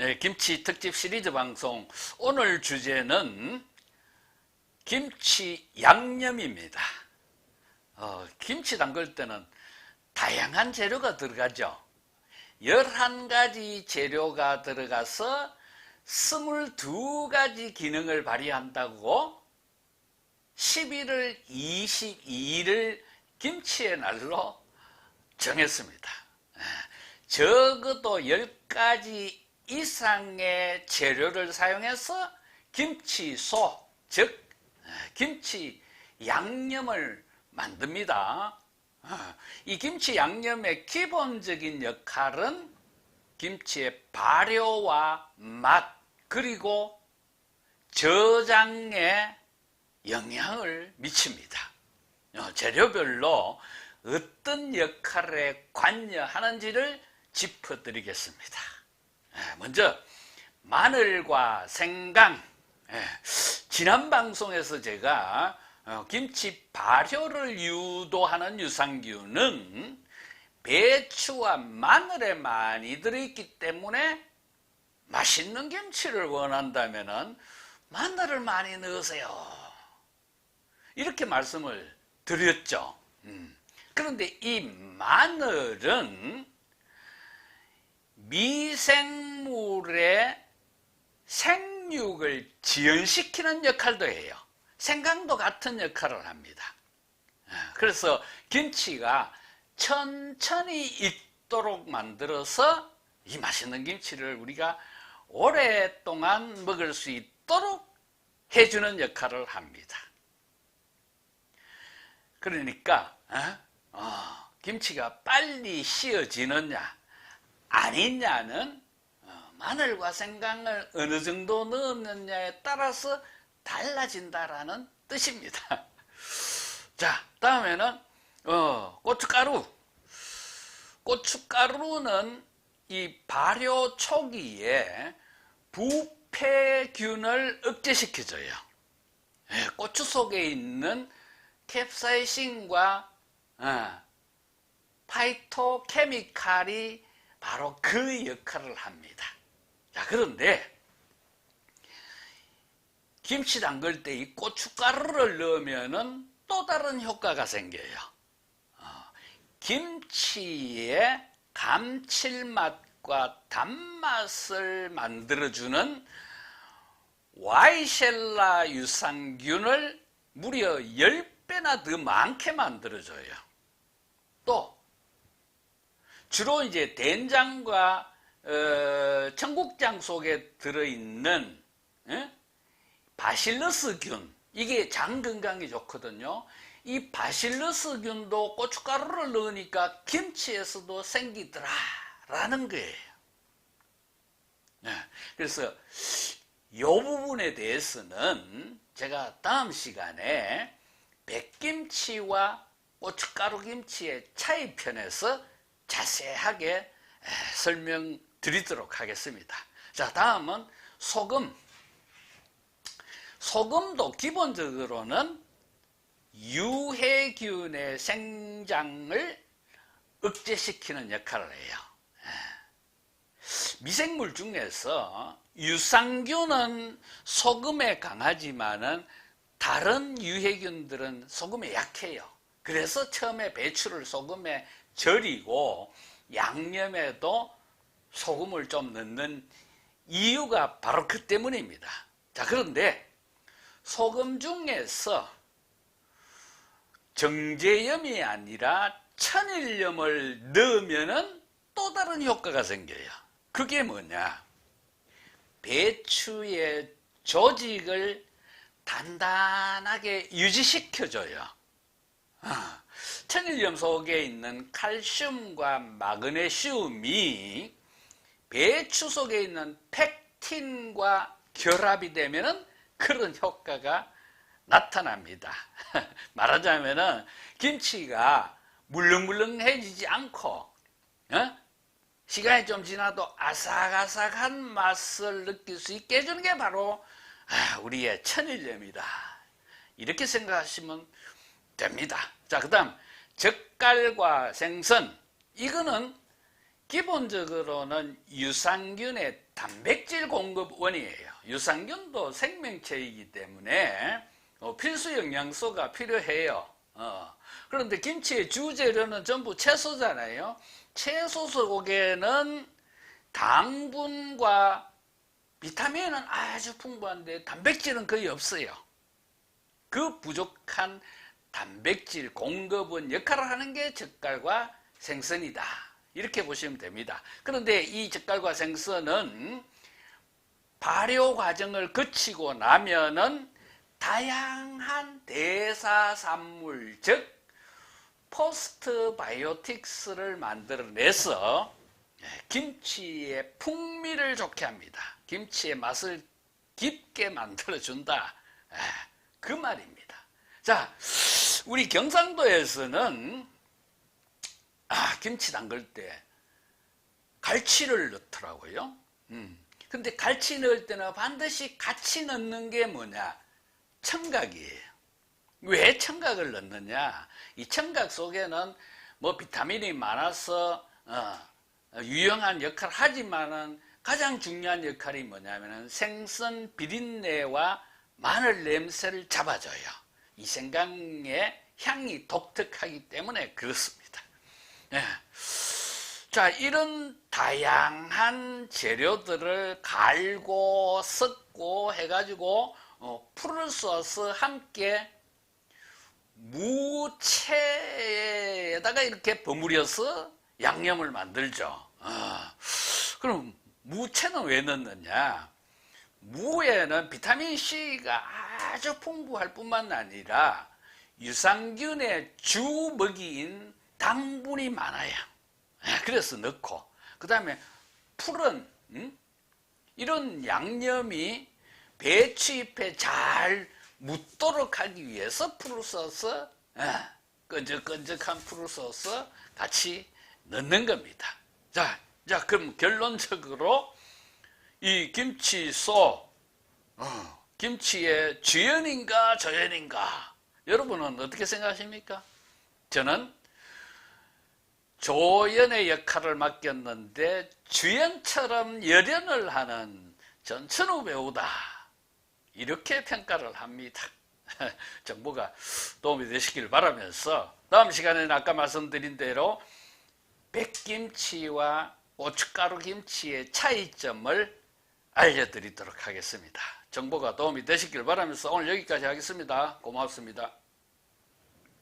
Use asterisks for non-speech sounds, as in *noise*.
네, 김치 특집 시리즈 방송 오늘 주제는 김치 양념입니다. 어, 김치 담글 때는 다양한 재료가 들어가죠. 11가지 재료가 들어가서 22가지 기능을 발휘한다고 11월 22일을 김치의 날로 정했습니다. 예, 적어도 10가지 이상의 재료를 사용해서 김치소, 즉 예, 김치 양념을 만듭니다. 아, 이 김치 양념의 기본적인 역할은 김치의 발효와 맛 그리고 저장에 영향을 미칩니다. 어, 재료별로 어떤 역할에 관여하는지를 짚어드리겠습니다. 예, 먼저 마늘과 생강 예, 지난 방송에서 제가 어, 김치 발효를 유도하는 유산균은 배추와 마늘에 많이 들어있기 때문에 맛있는 김치를 원한다면 마늘을 많이 넣으세요. 이렇게 말씀을 드렸죠. 음. 그런데 이 마늘은 미생물의 생육을 지연시키는 역할도 해요. 생강도 같은 역할을 합니다. 아, 그래서 김치가 천천히 익도록 만들어서 이 맛있는 김치를 우리가 오랫동안 먹을 수 있도록 해주는 역할을 합니다. 그러니까 어? 어, 김치가 빨리 씌어지느냐 아니냐는 어, 마늘과 생강을 어느 정도 넣었느냐에 따라서 달라진다라는 뜻입니다. *laughs* 자, 다음에는 어, 고춧가루. 고춧가루는 이 발효 초기에 부패균을 억제시켜줘요. 예, 고추 속에 있는 캡사이신과 어, 파이토케미칼이 바로 그 역할을 합니다. 자, 그런데 김치 담글 때 이 고춧가루를 넣으면은 또 다른 효과가 생겨요. 어, 김치의 감칠맛과 단맛을 만들어주는 와이셸라 유산균을 무려 10배나 더 많게 만들어줘요. 또 주로 이제 된장과 어, 청국장 속에 들어있는 예? 바실러스균 이게 장 건강에 좋거든요. 이 바실러스균도 고춧가루를 넣으니까 김치에서도 생기더라라는 거예요. 네, 그래서 이 부분에 대해서는 제가 다음 시간에 백김치와 고춧가루 김치의 차이 편에서 자세하게 설명드리도록 하겠습니다. 자, 다음은 소금. 소금도 기본적으로는 유해균의 생장을 억제시키는 역할을 해요. 미생물 중에서 유산균은 소금에 강하지만은 다른 유해균들은 소금에 약해요. 그래서 처음에 배추를 소금에 절이고 양념에도 소금을 좀 넣는 이유가 바로 그 때문입니다. 자, 그런데 소금 중에서 정제염이 아니라 천일염을 넣으면은 또 다른 효과가 생겨요. 그게 뭐냐? 배추의 조직을 단단하게 유지시켜줘요. 아, 천일염 속에 있는 칼슘과 마그네슘이 배추 속에 있는 펙틴과 결합이 되면은 그런 효과가 나타납니다. *laughs* 말하자면은 김치가 물렁물렁해지지 않고 어? 시간이 좀 지나도 아삭아삭한 맛을 느낄 수 있게 해주는 게 바로 아, 우리의 천일염이다. 이렇게 생각하시면 됩니다. 자, 그 다음 젓갈과 생선 이거는 기본적으로는 유산균의 단백질 공급원이에요. 유산균도 생명체이기 때문에 어, 필수 영양소가 필요해요. 어, 그런데 김치의 주재료는 전부 채소잖아요. 채소 속에는 당분과 비타민은 아주 풍부한데 단백질은 거의 없어요. 그 부족한 단백질 공급은 역할을 하는 게 젓갈과 생선이다. 이렇게 보시면 됩니다. 그런데 이 젓갈과 생선은 발효 과정을 거치고 나면은 다양한 대사산물, 즉 포스트 바이오틱스를 만들어내서 김치의 풍미를 좋게 합니다. 김치의 맛을 깊게 만들어준다. 그 말입니다. 자, 우리 경상도에서는 아, 김치 담글 때 갈치를 넣더라고요. 음. 근데 갈치 넣을 때는 반드시 같이 넣는 게 뭐냐? 청각이에요. 왜 청각을 넣느냐? 이 청각 속에는 뭐 비타민이 많아서 어, 유용한 역할을 하지만은 가장 중요한 역할이 뭐냐면은 생선 비린내와 마늘 냄새를 잡아줘요. 이 생강의 향이 독특하기 때문에 그렇습니다. 네. 자, 이런 다양한 재료들을 갈고 섞고 해가지고 어, 풀소스 함께 무채에다가 이렇게 버무려서 양념을 만들죠. 아, 그럼 무채는 왜 넣느냐? 무에는 비타민 C가 아주 풍부할 뿐만 아니라 유산균의 주 먹이인 당분이 많아요. 예, 그래서 넣고 그 다음에 풀은 음? 이런 양념이 배추잎에 잘 묻도록 하기 위해서 풀을 써서 예, 끈적끈적한 풀을 써서 같이 넣는 겁니다. 자, 자 그럼 결론적으로 이 김치소 어, 김치의 주연인가 저연인가 여러분은 어떻게 생각하십니까? 저는 조연의 역할을 맡겼는데 주연처럼 열연을 하는 전 천우 배우다 이렇게 평가를 합니다. *laughs* 정보가 도움이 되시길 바라면서 다음 시간에는 아까 말씀드린 대로 백김치와 고춧가루 김치의 차이점을 알려드리도록 하겠습니다. 정보가 도움이 되시길 바라면서 오늘 여기까지 하겠습니다. 고맙습니다.